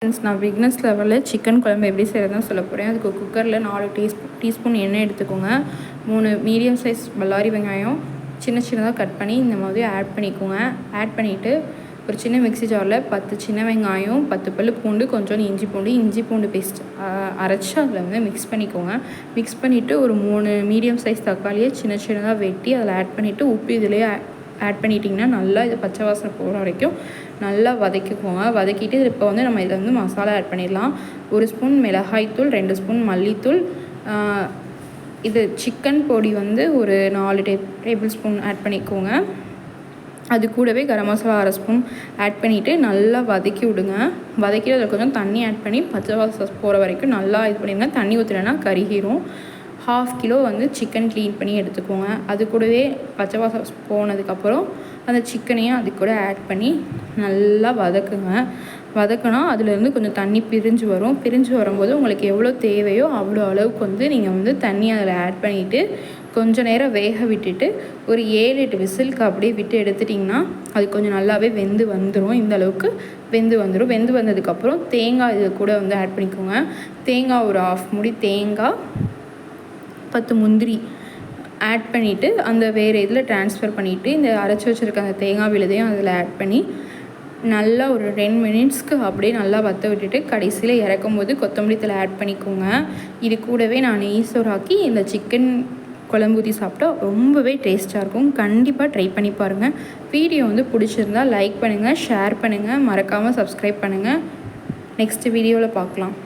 Friends நான் bigness லெவலில் chicken குழம்பு எப்படி செய்கிறதுன்னு சொல்ல போகிறேன் அதுக்கு குக்கரில் நாலு டீஸ்பூன் டீஸ்பூன் எண்ணெய் எடுத்துக்கோங்க. மூணு மீடியம் சைஸ் பல்லாரி வெங்காயம் சின்ன சின்னதாக கட் பண்ணி இந்த மாதிரி ஆட் பண்ணிக்கோங்க. ஆட் பண்ணிவிட்டு ஒரு சின்ன மிக்ஸி ஜாரில் பத்து சின்ன வெங்காயம் பத்து பல்லு பூண்டு கொஞ்சோண்டு இஞ்சி பூண்டு இஞ்சி பூண்டு பேஸ்ட் அரைச்சி அதில் வந்து மிக்ஸ் பண்ணிக்கோங்க. மிக்ஸ் பண்ணிவிட்டு ஒரு மூணு மீடியம் சைஸ் தக்காளியை சின்ன சின்னதாக வெட்டி அதில் ஆட் பண்ணிவிட்டு உப்பு இதிலேயே ஆட் பண்ணிட்டிங்கன்னா நல்லா இது பச்சை வாசனை போகிற வரைக்கும் நல்லா வதக்கிக்கோங்க. வதக்கிட்டு இப்போ வந்து நம்ம இதில் வந்து மசாலா ஆட் பண்ணிடலாம். ஒரு ஸ்பூன் மிளகாய்த்தூள் ரெண்டு ஸ்பூன் மல்லித்தூள். இது சிக்கன் பொடி வந்து ஒரு நாலு டே டேபிள் ஸ்பூன் ஆட் பண்ணிக்கோங்க. அது கூடவே கரம் மசாலா அரை ஸ்பூன் ஆட் பண்ணிவிட்டு நல்லா வதக்கி விடுங்க. வதக்கிட்டு அதில் கொஞ்சம் தண்ணி ஆட் பண்ணி பச்சை வாசம் போகிற வரைக்கும் நல்லா இது பண்ணிடுங்க. தண்ணி ஊற்றுலன்னா கருகிரும். ஹாஃப் கிலோ வந்து சிக்கன் க்ளீன் பண்ணி எடுத்துக்கோங்க அது கூடவே பச்சை வாசம் போனதுக்கப்புறம் அந்த சிக்கனையும் அது கூட ஆட் பண்ணி நல்லா வதக்குங்க. வதக்கினா அதுலேருந்து கொஞ்சம் தண்ணி பிரிஞ்சு வரும். பிரிஞ்சு வரும்போது உங்களுக்கு எவ்வளோ தேவையோ அவ்வளோ அளவுக்கு வந்து நீங்கள் வந்து தண்ணி அதில் ஆட் பண்ணிவிட்டு கொஞ்சம் நேரம் வேக விட்டுட்டு ஒரு ஏழு எட்டு விசிலுக்கு அப்படியே விட்டு எடுத்துட்டிங்கன்னா அது கொஞ்சம் நல்லாவே வெந்து வந்துடும் இந்த அளவுக்கு வெந்து வந்துடும் வெந்து வந்ததுக்கப்புறம் தேங்காய் இது கூட வந்து ஆட் பண்ணிக்கோங்க. தேங்காய் ஒரு ஆஃப் முடி தேங்காய் பத்து முந்திரி ஆட் பண்ணிவிட்டு அந்த வேறு இதில் ட்ரான்ஸ்ஃபர் பண்ணிவிட்டு இந்த அரைச்சி வச்சுருக்க அந்த தேங்காய் விழுதையும் அதில் ஆட் பண்ணி நல்லா ஒரு டென் மினிட்ஸ்க்கு அப்படியே நல்லா வற்ற விட்டுட்டு கடைசியில் இறக்கும் போது கொத்தமல்லி தலை ஆட் பண்ணிக்கோங்க. இது கூடவே நான் ஈஸ்வராக்கி இந்த சிக்கன் குழம்பு ஊற்றி சாப்பிட்டா ரொம்பவே டேஸ்ட்டாக இருக்கும். கண்டிப்பாக ட்ரை பண்ணி பாருங்கள் வீடியோ வந்து பிடிச்சிருந்தா லைக் பண்ணுங்கள் ஷேர் பண்ணுங்கள் மறக்காமல் சப்ஸ்கிரைப் பண்ணுங்கள் நெக்ஸ்ட் வீடியோவில் பார்க்கலாம்.